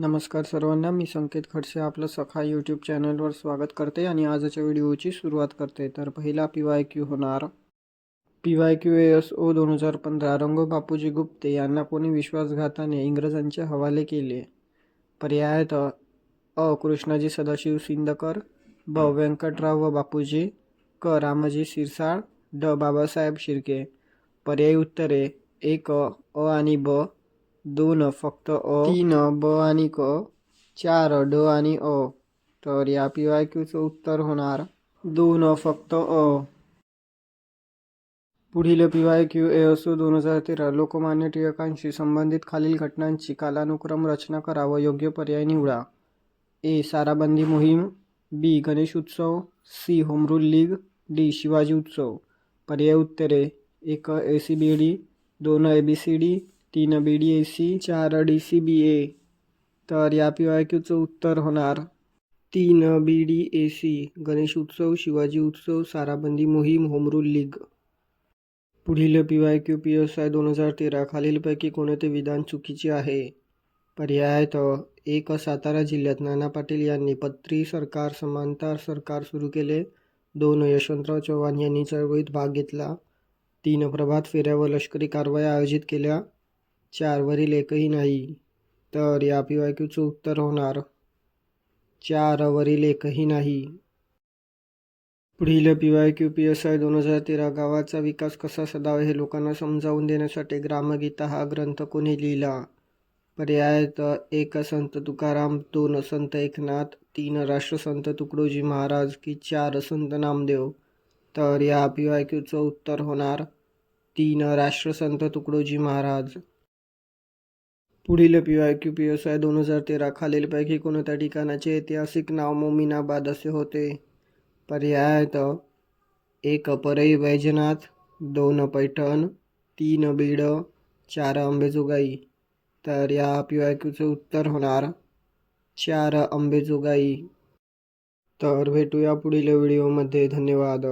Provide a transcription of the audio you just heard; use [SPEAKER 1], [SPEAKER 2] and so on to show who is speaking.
[SPEAKER 1] नमस्कार सर्वांना मी संकेत खडसे आपलं सखा यूट्यूब चॅनलवर स्वागत करते आणि आजच्या व्हिडिओची सुरुवात करते. तर पहिला पी वाय क्यू होणार. P Y Q S O दोन हजार पंधरा रंगो बापूजी गुप्ते यांना कोणी विश्वासघाताने इंग्रजांचे हवाले केले? पर्यायात अ कृष्णाजी सदाशिव सिंदकर ब व्यंकटराव व बापूजी क रामाजी सिरसाळ ड बाबासाहेब शिर्के. पर्यायी उत्तरे एक अ आणि ब दोन फक्त अ तीन ब आणि क. चार ड आणि अ तर या पी वाय क्यूचं उत्तर होणार दोन फक्त अ पुढील पी वाय क्यू ए असो दोन हजार तेरा लोकमान्य टिळकांशी संबंधित खालील घटनांची कालानुक्रम रचना करा व योग्य पर्याय निवडा. ए. साराबंदी मोहीम. बी. गणेश उत्सव. C. Home rule league. D. Shivaji उत्सव. पर्याय उत्तरे. एक ए सी बी डी दोन ए बी सी डी तीन बी डी ए सी चार डी सी बी ए तर या पी वाय क्यूचं उत्तर होणार तीन B D A C Ganesh उत्सव शिवाजी उत्सव साराबंदी मोहीम होमरूल लीग पुढील P Y Q P S I दोन हजार तेरा खालीलपैकी कोणते विधान चुकीचे आहे? पर्यायात एक सातारा जिल्ह्यात नाना पाटील यांनी पत्री सरकार समांतर सरकार सुरू केले. दोन यशवंतराव चव्हाण यांनी चळवळीत भाग घेतला. तीन प्रभात फेऱ्या व लष्करी कारवाया आयोजित केल्या. चारवरील एकही नाही तर या पी वाय क्यूचं उत्तर होणार. चारवरील एकही नाही. पुढील P Y Q P S I दोन हजार तेरा गावाचा विकास कसा सदावा हे लोकांना समजावून देण्यासाठी ग्रामगीता हा ग्रंथ कोणी लिहिला? पर्यायात एक संत तुकाराम दोन संत एकनाथ तीन राष्ट्रसंत तुकडोजी महाराज की चार संत नामदेव. तर या पी वाय क्यूचं उत्तर होणार तीन राष्ट्रसंत तुकडोजी महाराज. पुढील P Y Q P S I दोन हजार तेरा खालीलपैकी कोणत्या ठिकाणाचे ऐतिहासिक नाव मोमिनाबाद असे होते? पर्यायात एक परई वैजनाथ दोन पैठण तीन बीड चार अंबेजोगाई तर या पी वाय क्यूचं उत्तर होणार चार अंबेजोगाई तर भेटूया पुढील व्हिडिओमध्ये. धन्यवाद.